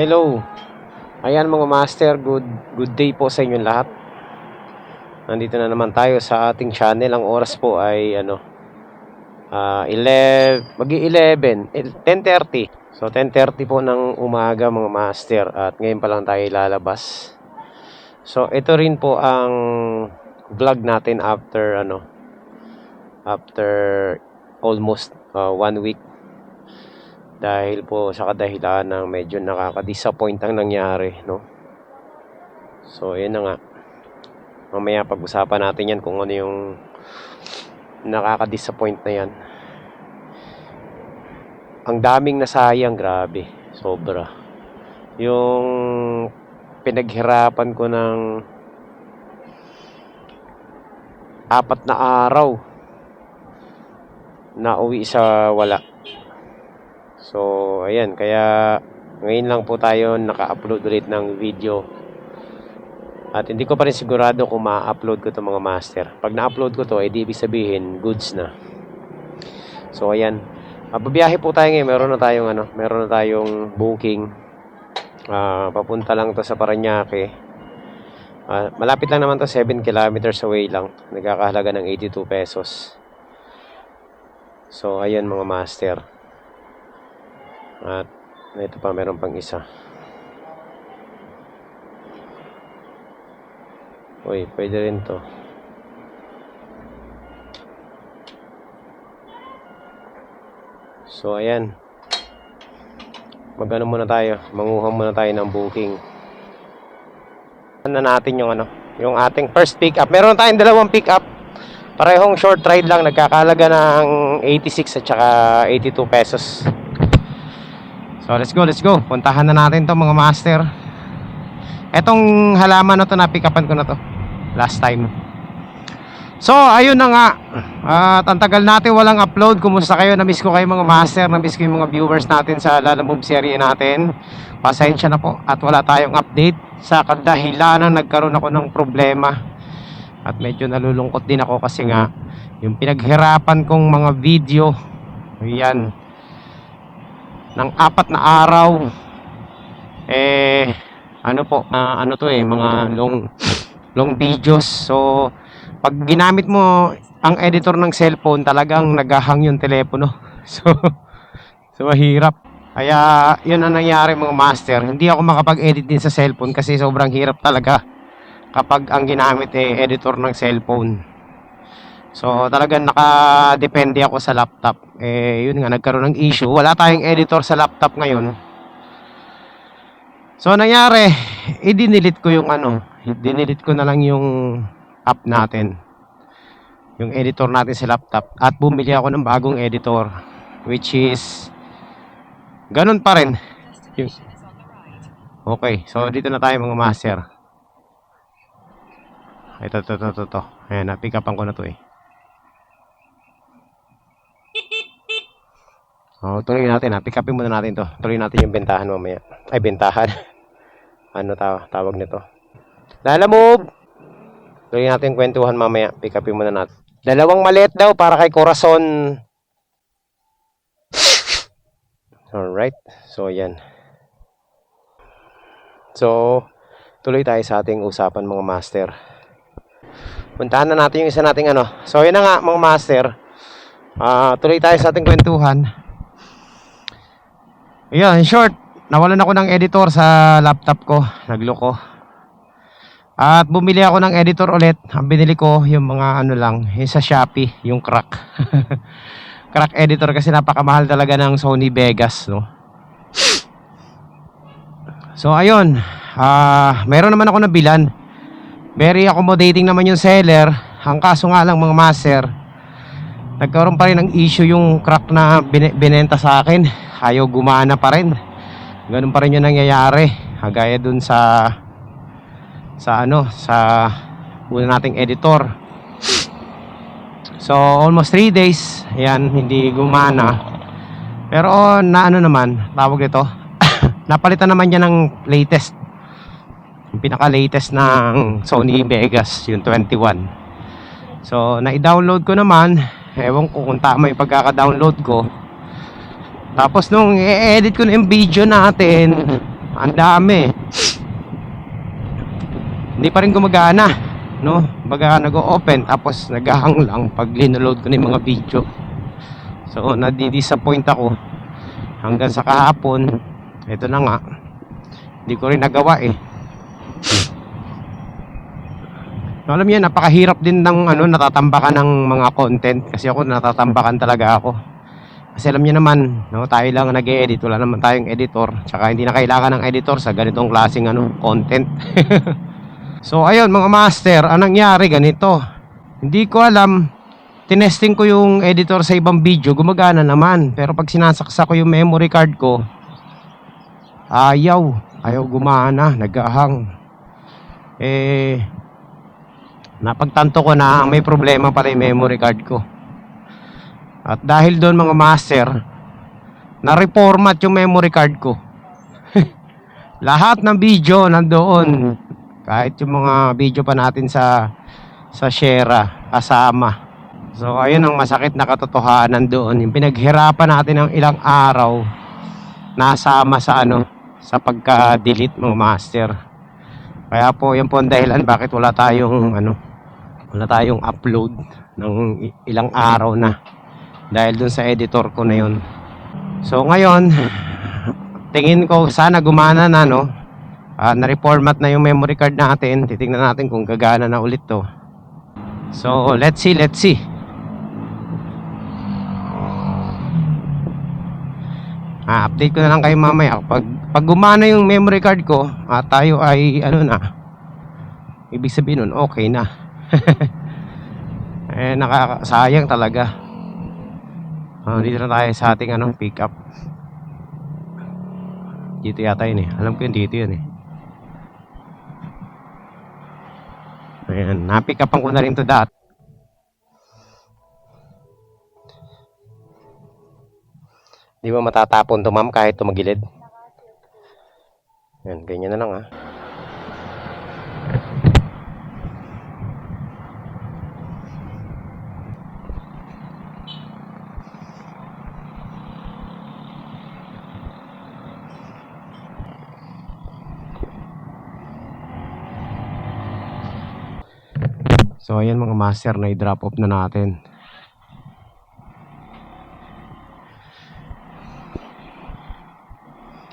Hello. Ayan mga master, good good day po sa inyong lahat. Nandito na naman tayo sa ating channel. Ang oras po ay ano ah 11 magi-11, eh, 10:30. So 10:30 po ng umaga mga master at ngayon pa lang tayo lalabas. So ito rin po ang vlog natin after ano after almost uh, one week dahil po sa kadahilan ng medyo nakaka-disappoint ang nangyari, no? So, yun na nga. Mamaya pag-usapan natin yan kung ano yung nakaka-disappoint na yan. Ang daming nasayang, grabe. Sobra. Yung pinaghirapan ko ng apat na araw na uwi sa wala. So, ayan, kaya ngayon lang po tayo naka-upload ulit ng video. At hindi ko pa rin sigurado kung ma-upload ko to mga master. Pag na-upload ko to, eh di ibig sabihin, goods na. So, ayan. Uh, babiyahe po tayo ngayon. Meron na tayong, ano, meron na tayong booking. Ah, papunta lang to sa Paranaque. Ah, malapit lang naman to, 7 kilometers away lang. Nagkakahalaga ng 82 pesos. So, ayan mga master. At ito pa, meron pang isa. Uy, pwede rin to. So, ayan. Magano muna tayo. Manguha muna tayo ng booking. Ano natin yung ano, yung ating first pick up. Meron tayong dalawang pick up. Parehong short ride lang. Nagkakalaga ng 86 at saka 82 pesos. So let's go, let's go. Puntahan na natin to mga master. Etong halaman na to, na-pick upan ko na to. Last time. So, ayun na nga. At ang tagal natin walang upload. Kumusta kayo? Na-miss ko kayo mga master. Na-miss ko yung mga viewers natin sa Lalamove serie natin. Pasensya na po. At wala tayong update sa kadahilanan nagkaroon ako ng problema. At medyo nalulungkot din ako kasi nga yung pinaghirapan kong mga video. Ayan ng apat na araw. Eh ano po ah, ano to eh mga long long videos. So pag ginamit mo ang editor ng cellphone talagang naghahang yung telepono. So so mahirap. Kaya yun ang nangyari mga master. Hindi ako makapag-edit din sa cellphone kasi sobrang hirap talaga kapag ang ginamit eh editor ng cellphone So talagang nakadepende ako sa laptop. Eh yun nga nagkaroon ng issue. Wala tayong editor sa laptop ngayon. So nangyari, i-delete ko yung ano, i-delete ko na lang yung app natin. Yung editor natin sa laptop at bumili ako ng bagong editor which is ganun pa rin. Okay, so dito na tayo mga master. Ito, ito, ito, ito. Ayan, na-pick upan ko na to eh. Oh, tuloy natin ha. Pick upin muna natin to. Tuloy natin yung bentahan mamaya. Ay, bentahan. ano taw tawag nito? Lala move! Tuloy natin kwentuhan mamaya. Pick upin muna natin. Dalawang maliit daw para kay Corazon. Alright. So, yan. So, tuloy tayo sa ating usapan mga master. Puntahan na natin yung isa nating ano. So, yun na nga mga master. Ah, tuloy tayo sa ating kwentuhan. Ayan, in short, nawalan ako ng editor sa laptop ko. Nagloko. At bumili ako ng editor ulit. Ang binili ko, yung mga ano lang, yung sa Shopee, yung crack. crack editor kasi napakamahal talaga ng Sony Vegas, no? So, ayun. Ah, meron naman ako nabilan. Very accommodating naman yung seller. Ang kaso nga lang mga master, nagkaroon pa rin ng issue yung crack na bin- binenta sa akin. Ayaw gumana pa rin. Ganun pa rin yung nangyayari. Gaya dun sa sa ano, sa una nating editor. So, almost 3 days. Ayan, hindi gumana. Pero na ano naman, tawag nito. napalitan naman niya ng latest. Yung pinaka-latest ng Sony Vegas, yung 21. So, na-download ko naman. Ewan ko kung tama yung pagkaka-download ko. Tapos nung i-edit ko na yung video natin, ang dami. Hindi pa rin gumagana, no? Baga nag-open tapos naghahang lang pag linaload ko na yung mga video. So, nadi-disappoint ako hanggang sa kahapon. Ito na nga. Hindi ko rin nagawa eh. Alam niyo, napakahirap din ng ano, natatambakan ng mga content kasi ako natatambakan talaga ako. Kasi alam niyo naman, no, tayo lang nag-e-edit, wala naman tayong editor. Tsaka hindi na kailangan ng editor sa ganitong klaseng ano, content. so ayun mga master, anong nangyari ganito? Hindi ko alam, tinesting ko yung editor sa ibang video, gumagana naman. Pero pag sinasaksa ko yung memory card ko, ayaw, ayaw gumana, nagahang. Eh, napagtanto ko na may problema pala yung memory card ko. At dahil doon mga master, na-reformat yung memory card ko. Lahat ng video nandoon. Kahit yung mga video pa natin sa sa Shera kasama. So ayun ang masakit na katotohanan doon. Yung pinaghirapan natin ng ilang araw nasama sa ano sa pagka-delete mga master. Kaya po yan po ang dahilan bakit wala tayong ano wala tayong upload ng ilang araw na dahil dun sa editor ko na yun so ngayon tingin ko sana gumana na no Ah, na-reformat na yung memory card natin titingnan natin kung gagana na ulit to so let's see let's see Ah, update ko na lang kayo mamaya. Pag, pag gumana yung memory card ko, ah, tayo ay ano na. Ibig sabihin nun, okay na. eh, nakakasayang talaga. Ah, dito na tayo sa ating ano, pick up. Dito yata yun eh. Alam ko yun dito yun eh. Ayan, na-pick upan ko na rin to dati. Di ba matatapon to ma'am kahit tumagilid? Yan, ganyan na lang ah. So ayan mga master na i-drop off na natin.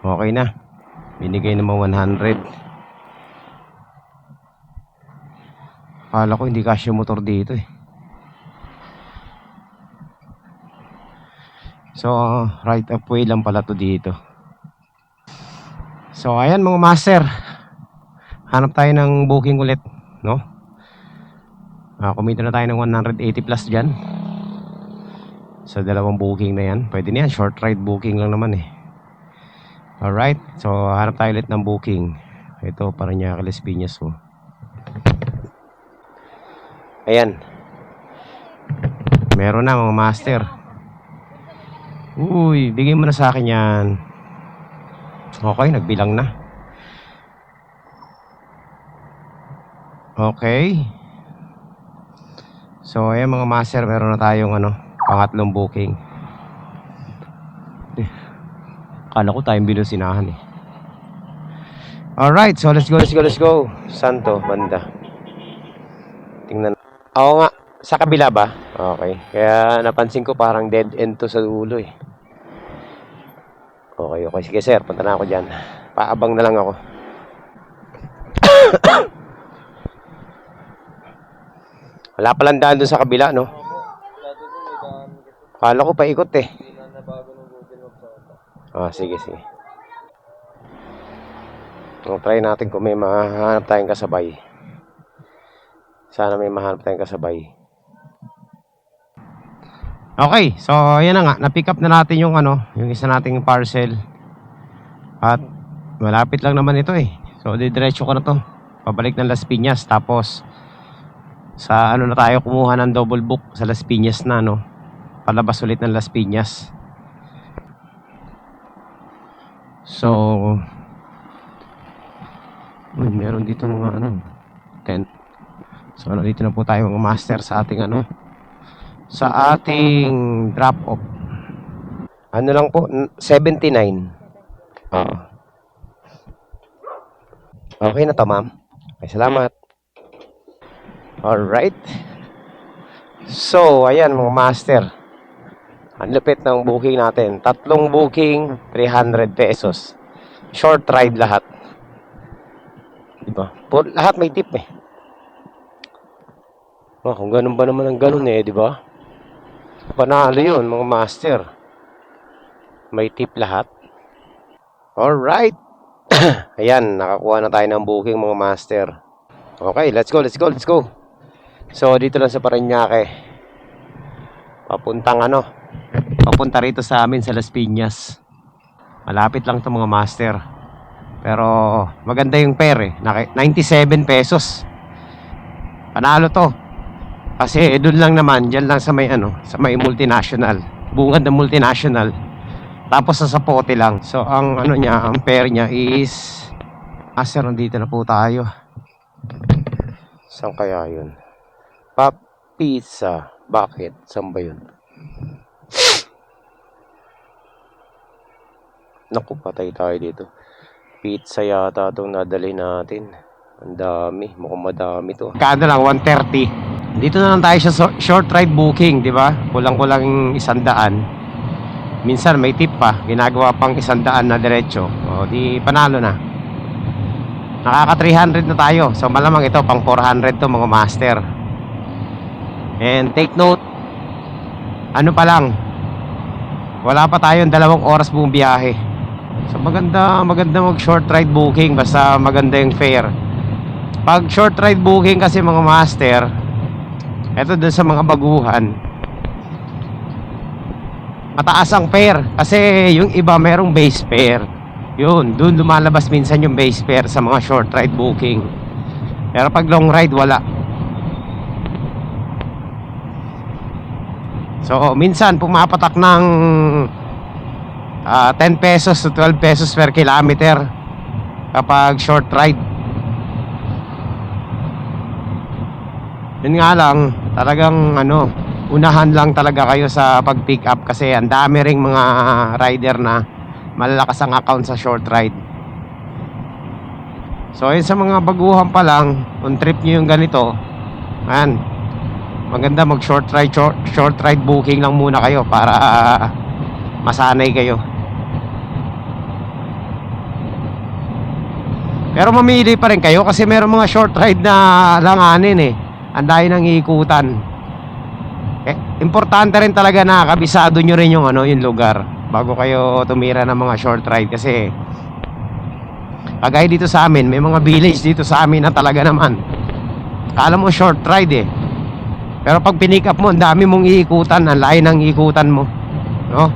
Okay na. Binigay naman 100. Akala ko hindi kasya motor dito eh. So, right of way lang pala to dito. So, ayan mga master. Hanap tayo ng booking ulit, no? Ah, kumita na tayo ng 180 plus dyan. Sa dalawang booking na yan. Pwede na yan, short ride booking lang naman eh. Alright, so hanap tayo ulit ng booking. Ito, para niya Las Piñas oh. Ayan. Meron na mga master. Uy, bigay mo na sa akin yan. Okay, nagbilang na. Okay. So, ayan mga master, meron na tayong ano, pangatlong booking. Kala ko tayong binusinahan eh. Alright, so let's go, let's go, let's go. Santo, banda. Tingnan. Oo nga, sa kabila ba? Okay. Kaya napansin ko parang dead end to sa dulo eh. Okay, okay. Sige sir, punta na ako dyan. Paabang na lang ako. Wala palang daan doon sa kabila, no? Kala ko paikot eh. Ah, sige, sige. O, try natin kung may mahanap tayong kasabay. Sana may mahanap tayong kasabay. Okay, so ayan na nga. Na-pick up na natin yung ano, yung isa nating parcel. At malapit lang naman ito eh. So, didiretso ko na to. Pabalik ng Las Piñas. Tapos, sa ano na tayo kumuha ng double book sa Las Piñas na, no? Palabas ulit ng Las Piñas. So, uy, meron dito mga ano, tent. So, dito na po tayo mga master sa ating ano, sa ating drop off. Ano lang po, n- 79. Oo. Okay na to, ma'am. Okay, salamat. Alright. So, ayan mga master. Ang lupit ng booking natin. Tatlong booking, 300 pesos. Short ride lahat. Diba? Po, lahat may tip eh. Oh, kung ganun ba naman ang ganun eh, di ba? Panalo yun, mga master. May tip lahat. Alright. Ayan, nakakuha na tayo ng booking mga master. Okay, let's go, let's go, let's go. So, dito lang sa Parañaque. Papuntang ano, papunta rito sa amin sa Las Piñas. Malapit lang to mga master. Pero maganda yung pair eh. Naki- 97 pesos. Panalo to. Kasi doon lang naman, dyan lang sa may ano, sa may multinational. Bungad ng multinational. Tapos sa sapote lang. So ang ano niya, ang pair niya is Master, nandito na po tayo. Saan kaya yun? Pop Pizza. Bakit? Saan ba yun? Naku, patay tayo dito. Pizza yata itong nadali natin. Ang dami. Mukhang madami to. Kano lang, 130. Dito na lang tayo sa short ride booking, di ba? Kulang-kulang isang daan. Minsan may tip pa. Ginagawa pang isang daan na diretso. O, di panalo na. Nakaka 300 na tayo. So malamang ito pang 400 to mga master. And take note, ano pa lang, wala pa tayong dalawang oras buong biyahe. So maganda, maganda mag short ride booking basta maganda yung fare. Pag short ride booking kasi mga master, eto dun sa mga baguhan, mataas ang fare kasi yung iba merong base fare. Yun, dun lumalabas minsan yung base fare sa mga short ride booking. Pero pag long ride, wala. So, minsan pumapatak ng ah, 10 pesos to 12 pesos per kilometer kapag short ride. Yun nga lang, talagang ano, unahan lang talaga kayo sa pag-pick up kasi ang dami ring mga rider na malalakas ang account sa short ride. So, yun sa mga baguhan pa lang, on trip nyo yung ganito, ayan, maganda mag short ride, short, short ride booking lang muna kayo para masanay kayo. Pero mamili pa rin kayo kasi meron mga short ride na langanin eh. Ang dahil ng iikutan. Eh, importante rin talaga na kabisado nyo rin yung ano, yung lugar bago kayo tumira ng mga short ride kasi kagaya dito sa amin, may mga village dito sa amin na talaga naman. Kala mo short ride eh. Pero pag pinick up mo, ang dami mong iikutan, ang layo ng iikutan mo. No?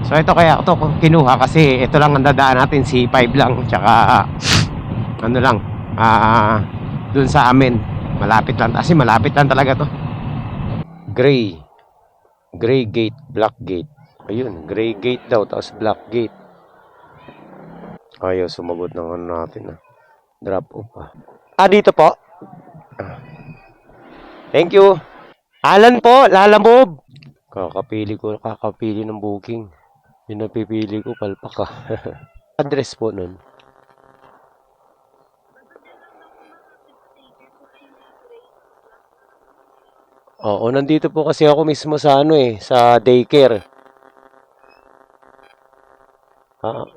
So ito kaya ito kinuha kasi ito lang ang dadaan natin, C5 lang, tsaka ano lang, ah dun sa amin. Malapit lang, kasi malapit lang talaga to. Gray. Gray gate, black gate. Ayun, gray gate daw, tapos black gate. Ayaw sumagot ano natin ah. Drop off ah. Ah, dito po. Ah. Thank you. Alan po, lalamove. Kakapili ko, kakapili ng booking. Yung napipili ko, palpak ah. Address po nun. Oo, nandito po kasi ako mismo sa ano eh, sa daycare. Ah.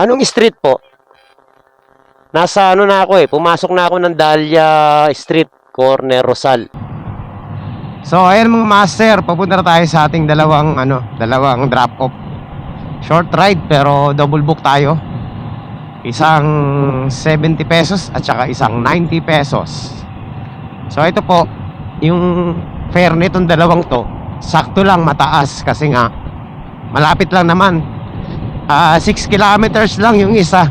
Anong street po? Nasa ano na ako eh, pumasok na ako ng Dahlia Street, corner Rosal. So, ayan mga master, papunta na tayo sa ating dalawang ano, dalawang drop off. Short ride pero double book tayo. Isang 70 pesos at saka isang 90 pesos. So ito po, yung fare nitong dalawang to, sakto lang mataas kasi nga malapit lang naman. Ah, 6 kilometers lang yung isa.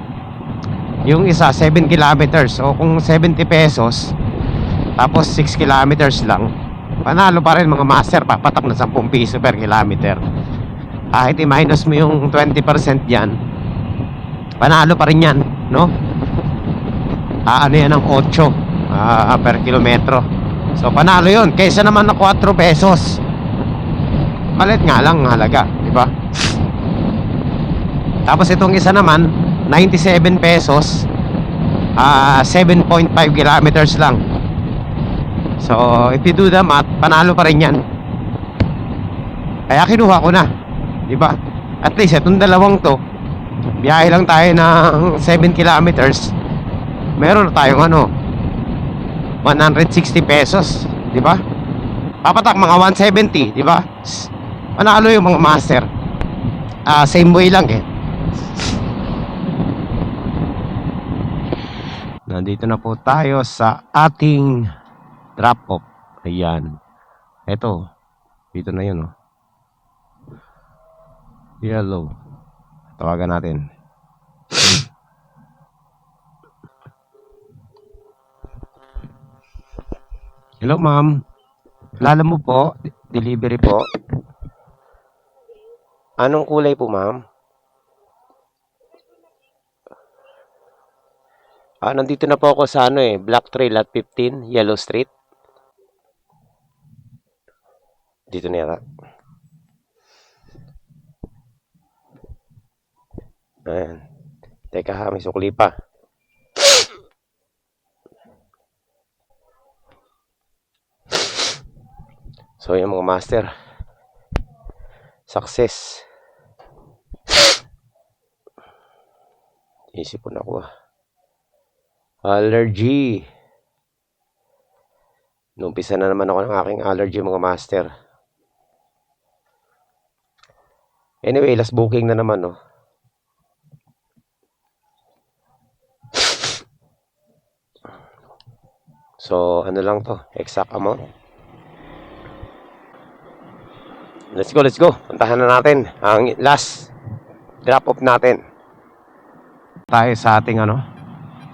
Yung isa 7 kilometers. O kung 70 pesos, tapos 6 kilometers lang, panalo pa rin mga master, papatak na 10 piso per kilometer. Kahit i-minus mo yung 20% yan, panalo pa rin yan, no? Ah, ano yan ng 8 ah, per kilometro. So, panalo yun. Kaysa naman na 4 pesos. Palit nga lang ang halaga, di ba? Tapos itong isa naman, 97 pesos, ah 7.5 kilometers lang. So, if you do the math, panalo pa rin yan. Kaya kinuha ko na, di ba? At least itong dalawang to, biyahe lang tayo ng 7 kilometers. Meron na tayong ano, 160 pesos, di ba? Papatak mga 170, di ba? Panalo yung mga master. Ah, same way lang eh. Nandito na po tayo sa ating drop off. Ayan. Ito. Dito na yun, oh. Yellow. Tawagan natin. Hello, ma'am. Lala mo po, de- delivery po. Anong kulay po, ma'am? Ah, nandito na po ako sa ano eh, Black Trail at 15, Yellow Street. Dito na yata. Ayan. Teka ha, may sukli pa. So, yung mga master. Success. Isipon ako ah. Allergy. Numpisa na naman ako ng aking allergy mga master. Anyway, last booking na naman no. So, ano lang to? Exact amount. Let's go, let's go. Puntahan na natin ang last drop off natin. Tayo sa ating ano?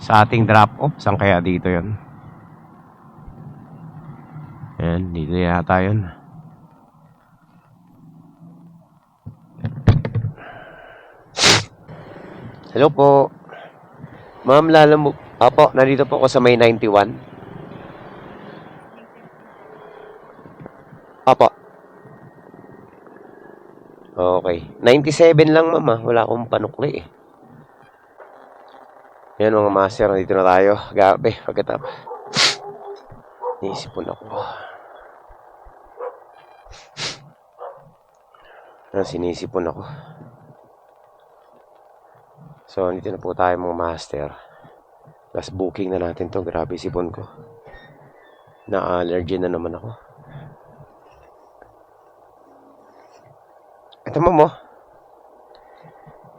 Sa ating drop off. Saan kaya dito 'yon? Yan, dito yata yun. Hello po. Ma'am, lala mo. Apo, nandito po ako sa may 91. Apo. Okay. 97 lang, ma'am. ah. Wala akong panukli eh. Yan mga master, nandito na tayo. Gabi, pagkatap. Naisipon ako. Ah, sinisipon ako. So, nandito na po tayo mga master. Last booking na natin to. Grabe sipon ko. Na-allergy na naman ako. Ito mo mo.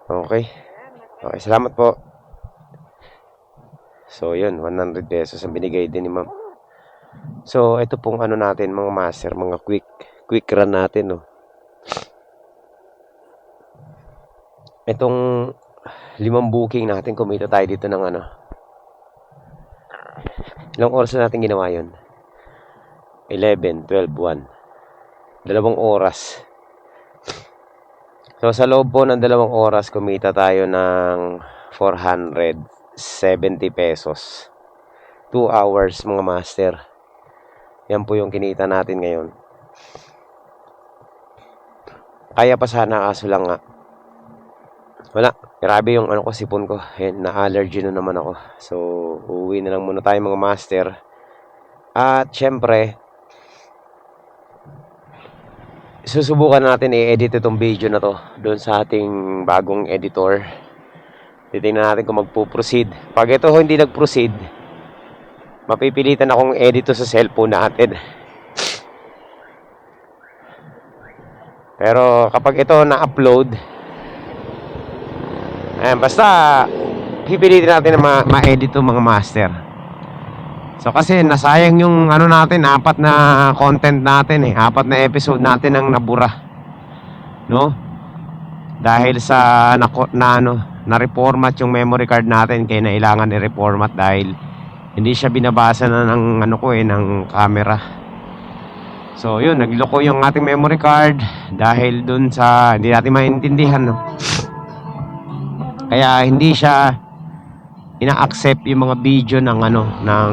Okay. Okay, salamat po. So, yun. 100 pesos ang binigay din ni ma'am. So, ito pong ano natin, mga master, mga quick, quick run natin, no. Itong limang booking natin, kumita tayo dito ng ano. Ilang oras na natin ginawa yun? 11, 12, 1. Dalawang oras. So, sa loob po ng dalawang oras, kumita tayo ng 470 pesos. 2 hours, mga master. Yan po yung kinita natin ngayon. Kaya pa sana kaso lang nga. Wala. Grabe yung ano ko, sipon ko. Ayan, na-allergy na naman ako. So, uuwi na lang muna tayo mga master. At, syempre, susubukan natin i-edit itong video na to doon sa ating bagong editor. Titingnan natin kung magpo-proceed. Pag ito hindi nag-proceed, mapipilitan akong edit sa cellphone natin. Pero kapag ito na-upload, ayan, basta pipilitin natin na ma- ma-edit to mga master. So kasi nasayang yung ano natin, apat na content natin eh, apat na episode natin ang nabura. No? Dahil sa na, na ano, na-reformat yung memory card natin kaya nailangan i-reformat dahil hindi siya binabasa na ng ano ko eh, ng camera. So yun, nagloko yung ating memory card dahil dun sa hindi natin maintindihan no. Kaya hindi siya ina-accept yung mga video ng ano ng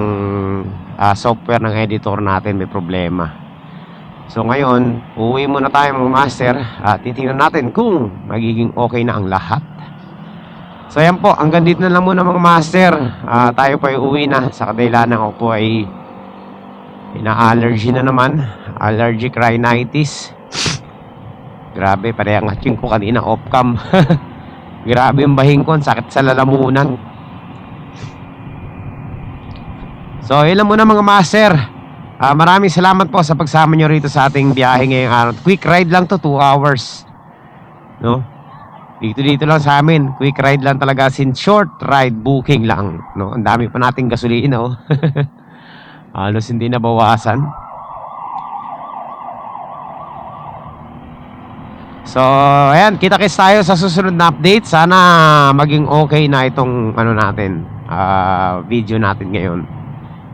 ah, software ng editor natin may problema. So ngayon, uuwi muna tayo mga master at titingnan natin kung magiging okay na ang lahat. So ayan po, hanggang dito na lang muna mga master. Ah, tayo po ay uwi na sa kadahilanan ko po ay ina-allergy na naman. Allergic rhinitis. Grabe, parehang hatching ko kanina off-cam. Grabe yung bahing ko, sakit sa lalamunan. So, yun muna mga master. Ah, maraming salamat po sa pagsama nyo rito sa ating biyahe ngayong araw. Quick ride lang to, 2 hours. No? Dito dito lang sa amin. Quick ride lang talaga sin short ride booking lang, no? Ang dami pa nating gasolina, oh. Halos hindi nabawasan. So, ayan, kita-kits tayo sa susunod na update. Sana maging okay na itong ano natin, ah, video natin ngayon.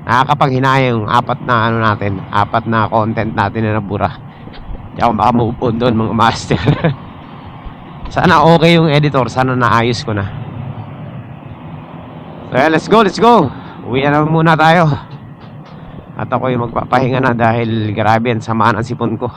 Nakakapanghinaya yung apat na ano natin, apat na content natin na nabura. Hindi ako makamove on doon mga master. Sana okay yung editor, sana naayos ko na. So, ayan, let's go, let's go. Uwi na muna tayo. At ako yung magpapahinga na dahil grabe ang samaan ang sipon ko.